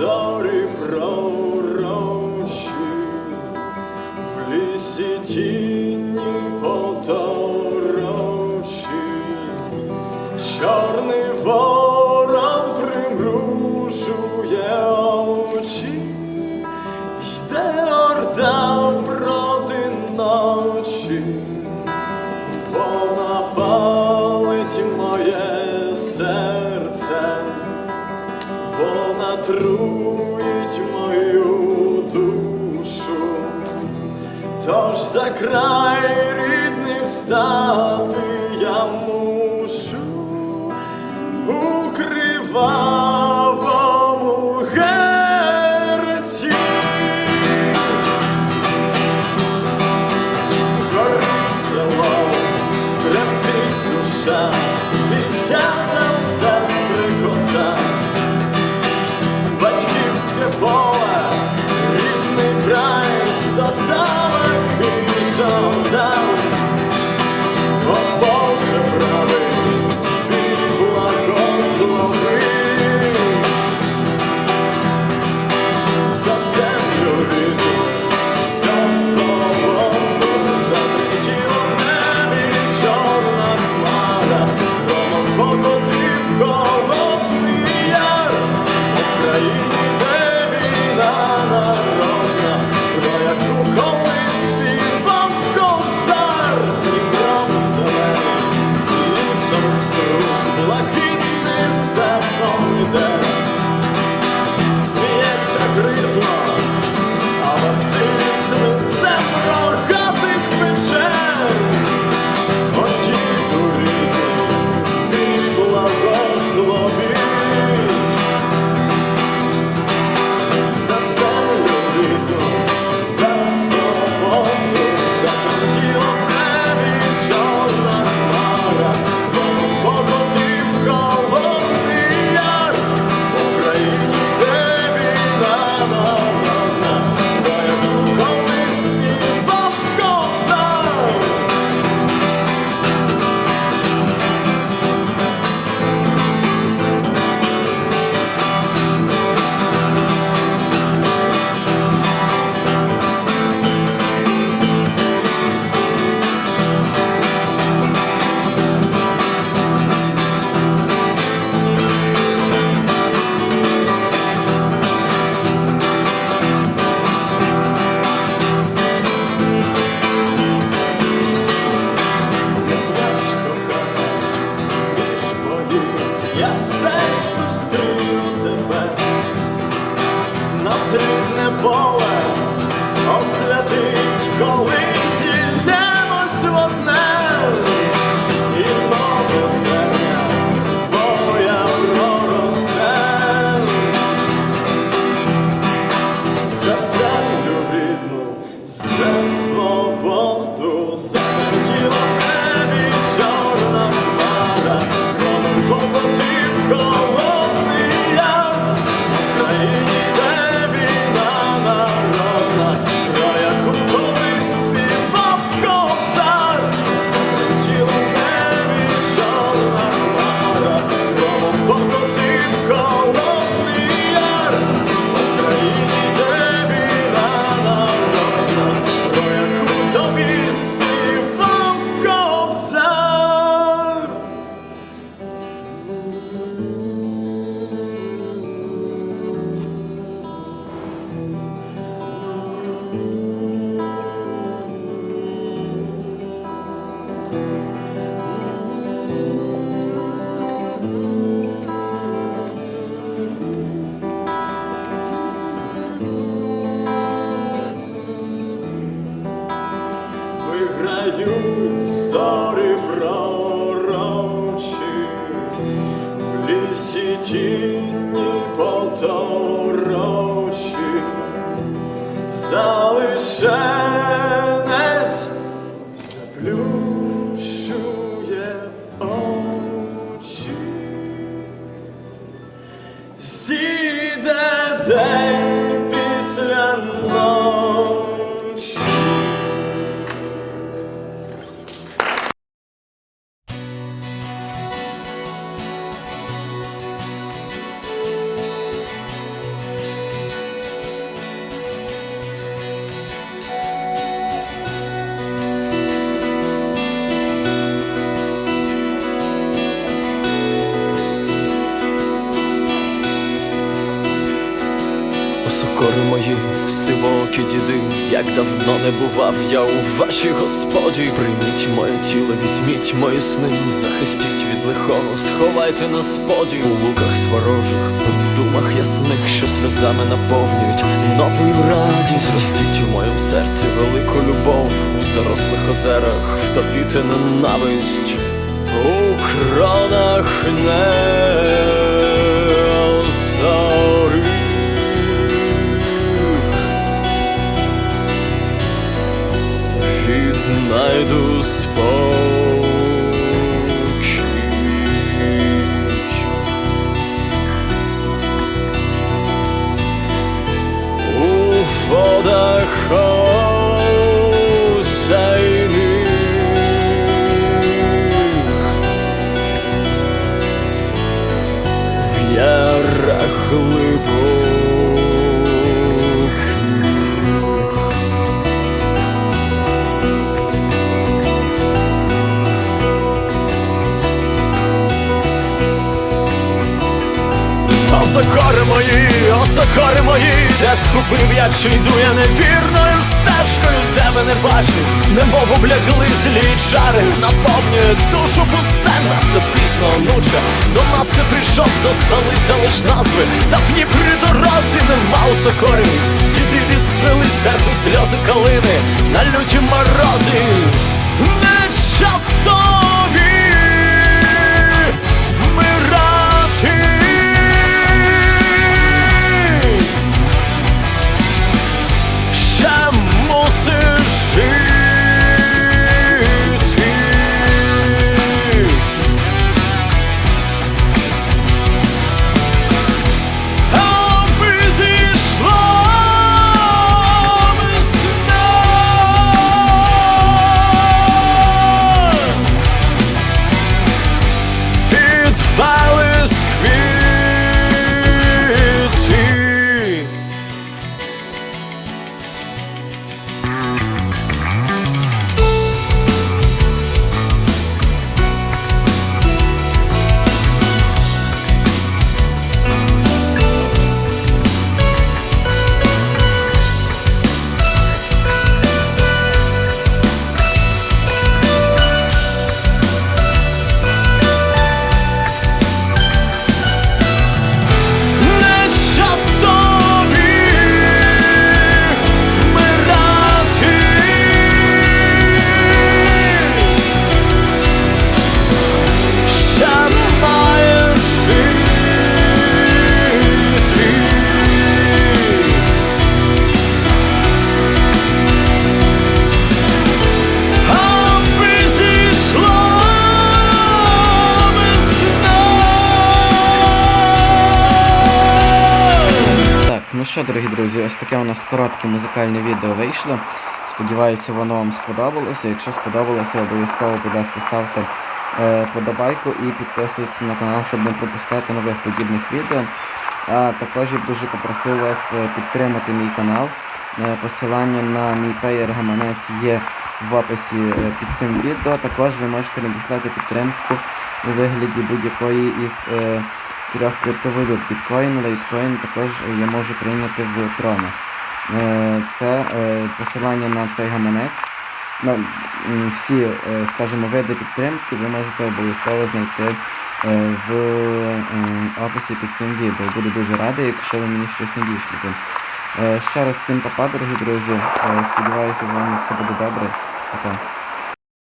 зорі про. отруить мою душу, тож за край рідний встати я мушу укривати. струн. всі тіні потаурочі, залишенець заплющує очі, сіде день. Мої, сивоокі діди, як давно не бував я у вашій господі. Прийміть моє тіло, візьміть мої сни, захистіть від лихого, сховайте на споді у луках сворожих, у думах ясних, що сльозами наповнюють новою радість. Зростіть у моєму серці велику любов, у зарослих озерах втопіти ненависть. У кронах не схопив я чи йду я невірною стежкою, де мене бачив, немов облягли злі чари, наповнює душу пусте, надто пізно онуче До нас не прийшов, зосталися лиш назви, та ні при дорозі нема осокорів Діди відсвели степу сльози калини, на люті морози, не часто що, дорогі друзі, ось таке у нас коротке музикальне відео вийшло. Сподіваюся, воно вам сподобалося. Якщо сподобалося, обов'язково, будь ласка, ставте е, подобайку і підписуйтесь на канал, щоб не пропускати нових подібних відео. А також я б дуже попросив вас е, підтримати мій канал. Е, Посилання на мій пеєр гаманець є в описі е, під цим відео. Також ви можете надіслати підтримку у вигляді будь-якої із е, трьох криптовалют. Біткоін, лейткоін також я можу прийняти в тронах. Е, Це е, посилання на цей гаманець. Ну, всі, е, скажімо, види підтримки ви можете обов'язково знайти в описі під цим відео. Буду дуже радий, якщо ви мені щось надішлете. Е, Ще раз всім папа, дорогі друзі. Сподіваюся, з вами все буде добре. Па-па.